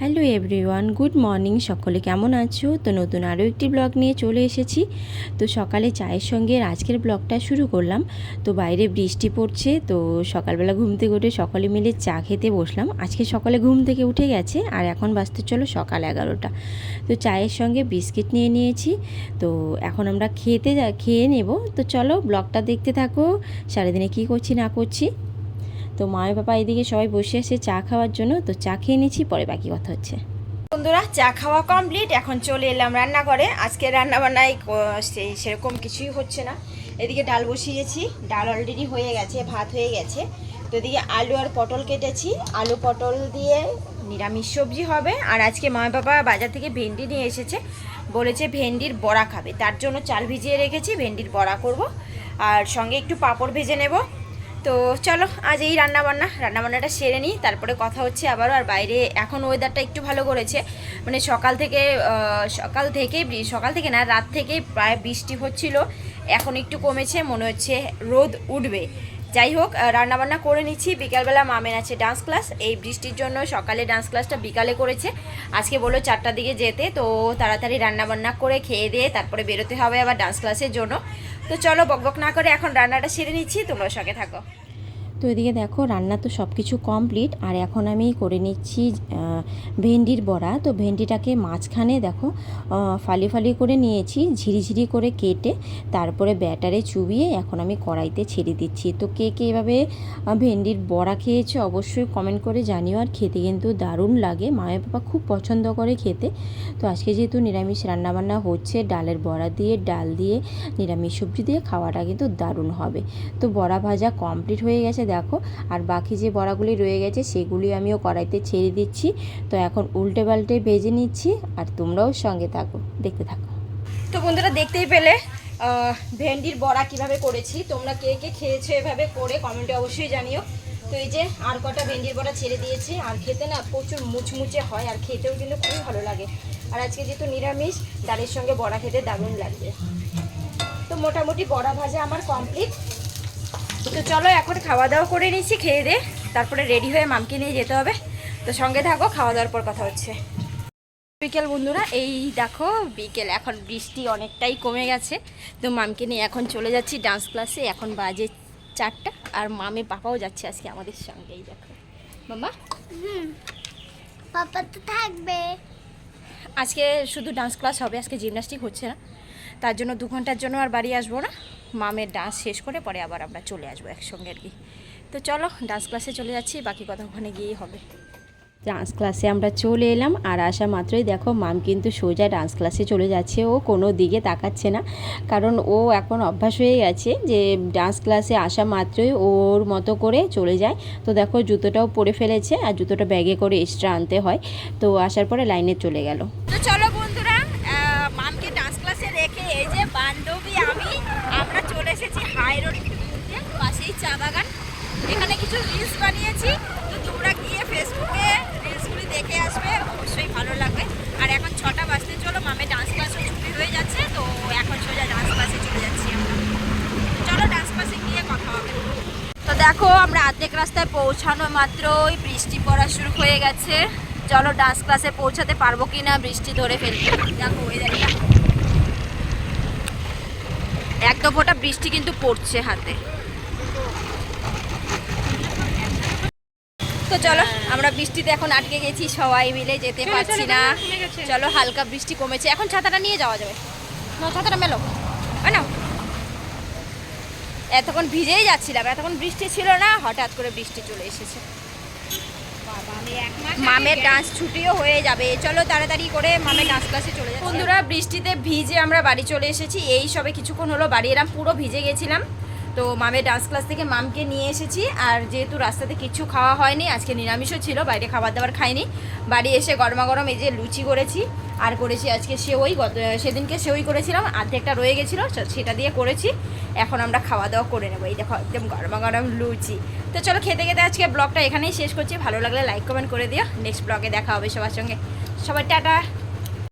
Hello everyone, good morning সকলে। কেমন আছো? তো নতুন আরও একটি ব্লগ নিয়ে চলে এসেছি। তো সকালে চায়ের সঙ্গে আজকের ব্লগটা শুরু করলাম। তো বাইরে বৃষ্টি পড়ছে, তো সকালবেলা ঘুম থেকে উঠে সকলে মিলে চা খেতে বসলাম। আজকে সকালে ঘুম থেকে উঠে গেছে, আর এখন বাজতে চলো সকাল এগারোটা। তো চায়ের সঙ্গে বিস্কিট নিয়ে নিয়েছি, তো এখন আমরা খেতে খেয়ে নেব। তো চলো ব্লগটা দেখতে থাকো, সারাদিনে কী করছি না করছি। তো মা বাবা এদিকে সবাই বসে আছে চা খাওয়ার জন্য, তো চা খেয়ে নিয়েছি পরে বাকি কথা হচ্ছে। বন্ধুরা, চা খাওয়া কমপ্লিট এখন চলে এলাম রান্নাঘরে। আজকে রান্না বান্নায় সেই সেরকম কিছুই হচ্ছে না। এদিকে ডাল বসিয়েছি, ডাল অলরেডি হয়ে গেছে, ভাত হয়ে গেছে। তো এদিকে আলু আর পটল কেটেছি। আলু পটল দিয়ে নিরামিষ সবজি হবে। আর আজকে মা বাবা বাজার থেকে ভেন্ডি নিয়ে এসেছে। বলেছে ভেন্ডির বড়া খাবে। তার জন্য চাল ভিজিয়ে রেখেছি, ভেন্ডির বড়া করব। আর সঙ্গে একটু পাঁপড় ভেজে নেব। তো চলো, আজ এই রান্নাবান্না। রান্নাবান্নাটা রান্না বান্নাটা সেরে নিই, তারপরে কথা হচ্ছে আবারও, আর বাইরে এখন ওয়েদারটা একটু ভালো করেছে। মানে সকাল থেকে সকাল থেকে সকাল থেকে না, রাত থেকে প্রায় বৃষ্টি হচ্ছিল। এখন একটু কমেছে, মনে হচ্ছে রোদ উঠবে। যাই হোক রান্নাবান্না করে নিচ্ছি। বিকালবেলা মামের আছে ডান্স ক্লাস এই বৃষ্টির জন্য সকালে ডান্স ক্লাসটা বিকালে করেছে। আজকে বলল চারটার দিকে যেতে, তো তাড়াতাড়ি রান্নাবান্না করে খেয়ে দিয়ে তারপরে বেরোতে হবে আবার ডান্স ক্লাসের জন্য। তো চলো বকবক না করে এখন রান্নাটা সেরে নিচ্ছি তোমরা সঙ্গে থাকো। তো এদিকে দেখো, রান্না তো সব কিছু কমপ্লিট আর এখন আমি করে নিচ্ছি ভেন্ডির বড়া। তো ভেন্ডিটাকে মাঝখানে দেখো ফালি ফালি করে নিয়েছি ঝিরিঝিরি করে কেটে তারপরে ব্যাটারে চুবিয়ে এখন আমি কড়াইতে ছেড়ে দিচ্ছি। তো কে কে এভাবে ভেন্ডির বড়া খেয়েছে অবশ্যই কমেন্ট করে জানিও, আর খেতে কিন্তু দারুণ লাগে। মায়ের বাবা খুব পছন্দ করে খেতে। তো আজকে যেহেতু নিরামিষ রান্নাবান্না হচ্ছে, ডালের বড়া দিয়ে, ডাল দিয়ে, নিরামিষ সবজি দিয়ে খাওয়াটা কিন্তু দারুণ হবে। তো বড়া ভাজা কমপ্লিট হয়ে গেছে। দেখো, আর বাকি যে বড়াগুলি রয়ে গেছে সেগুলি আমিও কড়াইতে ছেড়ে দিচ্ছি। তো এখন উল্টে পাল্টে ভেজে নিচ্ছি আর তোমরাও সঙ্গে থাকো, দেখতে থাকো। তো বন্ধুরা দেখতেই পেলে ভেন্ডির বড়া কীভাবে করেছি, তোমরা কে কে খেয়েছো এভাবে করে কমেন্টে অবশ্যই জানিও। তো এই যে আর কটা ভেন্ডির বড়া ছেড়ে দিয়েছি, আর খেতে না প্রচুর মুচমুচে হয় আর খেতেও কিন্তু খুবই ভালো লাগে। আর আজকে যেহেতু নিরামিষ, ডালের সঙ্গে বড়া খেতে দারুণ লাগবে। তো মোটামুটি বড়া ভাজা আমার কমপ্লিট। তো চলো এখন খাওয়া দাওয়া করে নিচ্ছি খেয়ে দে। তারপরে রেডি হয়ে মামকে নিয়ে যেতে হবে। তো সঙ্গে থাকো খাওয়া দাওয়ার পর কথা হচ্ছে। বিকেল বন্ধুরা এই দেখো বিকেল। এখন বৃষ্টি অনেকটাই কমে গেছে। তো মামকে নিয়ে এখন চলে যাচ্ছি ডান্স ক্লাসে এখন বাজে চারটা। আর মামে পাপাও যাচ্ছে আজকে আমাদের সঙ্গে এই দেখো মামা পাপা তো থাকবে। আজকে শুধু ডান্স ক্লাস হবে আজকে জিমনাস্টিক হচ্ছে না। তার জন্য দু ঘণ্টার জন্য আর বাড়ি আসব না। মামের ডান্স শেষ করে পরে আবার আমরা চলে আসব একসঙ্গে আর কি। তো চলো ডান্স ক্লাসে চলে যাচ্ছি বাকি কথা ওখানে গিয়েই হবে। ডান্স ক্লাসে আমরা চলে এলাম আর আসা মাত্রই দেখো মাম কিন্তু সোজা ডান্স ক্লাসে চলে যাচ্ছে ও কোনো দিকে তাকাচ্ছে না। কারণ ও এখন অভ্যাস হয়ে গেছে যে ডান্স ক্লাসে আসা মাত্রই ওর মতো করে চলে যায়। তো দেখো জুতোটাও পরে ফেলেছে আর জুতোটা ব্যাগে করে এক্সট্রা আনতে হয়। তো আসার পরে লাইনে চলে গেল। তো চলো বন্ধুরা মামকে ডান্স ক্লাসে রেখে এই যে বান্ধবী আমি, আমরা চলে এসেছি হাই রোড পাশেই চা বাগান। এখানে কিছু রিলস বানিয়েছি, তো তোমরা গিয়ে ফেসবুকে রিলসগুলি দেখে আসবে, অবশ্যই ভালো লাগবে। আর এখন ছটা বাজতে, চলো মামে ডান্স ক্লাসও ছুটি হয়ে যাচ্ছে, তো এখন সোজা ডান্স ক্লাসে চলে যাচ্ছি আমরা। চলো ডান্স ক্লাসে গিয়ে কথা হবে। তো দেখো, আমরা অর্ধেক রাস্তায় পৌঁছানো মাত্রই বৃষ্টি পড়া শুরু হয়ে গেছে। চলো ডান্স ক্লাসে পৌঁছাতে পারব কি না বৃষ্টি ধরে ফেলবে দেখো ওয়েদারটা এক দু ফোঁটা বৃষ্টি কিন্তু পড়ছে হাতে। তো চলো আমরা বৃষ্টিতে এখন আটকে গেছি সবাই মিলে যেতে পারছি না। চলো হালকা বৃষ্টি কমেছে। এখন ছাতাটা নিয়ে যাওয়া যাবে। না ছাতাটা মেলো। না? এতক্ষণ ভিজেই যাচ্ছিলাম এতক্ষণ বৃষ্টি ছিল না হঠাৎ করে বৃষ্টি চলে এসেছে। মামের ডান্স ছুটিও হয়ে যাবে। চলো তাড়াতাড়ি করে মামের ডান্স ক্লাসে চলে যাবে বন্ধুরা, বৃষ্টিতে ভিজে আমরা বাড়ি চলে এসেছি। এই সবে কিছুক্ষণ হলো, বাড়ি এলাম, পুরো ভিজে গেছিলাম। তো মামের ডান্স ক্লাস থেকে মামকে নিয়ে এসেছি। আর যেহেতু রাস্তাতে কিছু খাওয়া হয়নি, আজকে নিরামিষও ছিল, বাইরে খাবার দাবার খাইনি। বাড়ি এসে গরমা গরম এই যে লুচি করেছি, আর করেছি আজকে সেওই, গত, সেদিনকে সেওই করেছিলাম অর্ধেকটা রয়ে গেছিল সেটা দিয়ে করেছি। এখন আমরা খাওয়া দাওয়া করে নেব, এই দেখো, একদম গরমা গরম লুচি। তো চলো খেতে খেতে আজকে ব্লগটা এখানেই শেষ করছি, ভালো লাগলে লাইক কমেন্ট করে দিও। নেক্সট ব্লগে দেখা হবে সবার সঙ্গে। সবাই টাটা।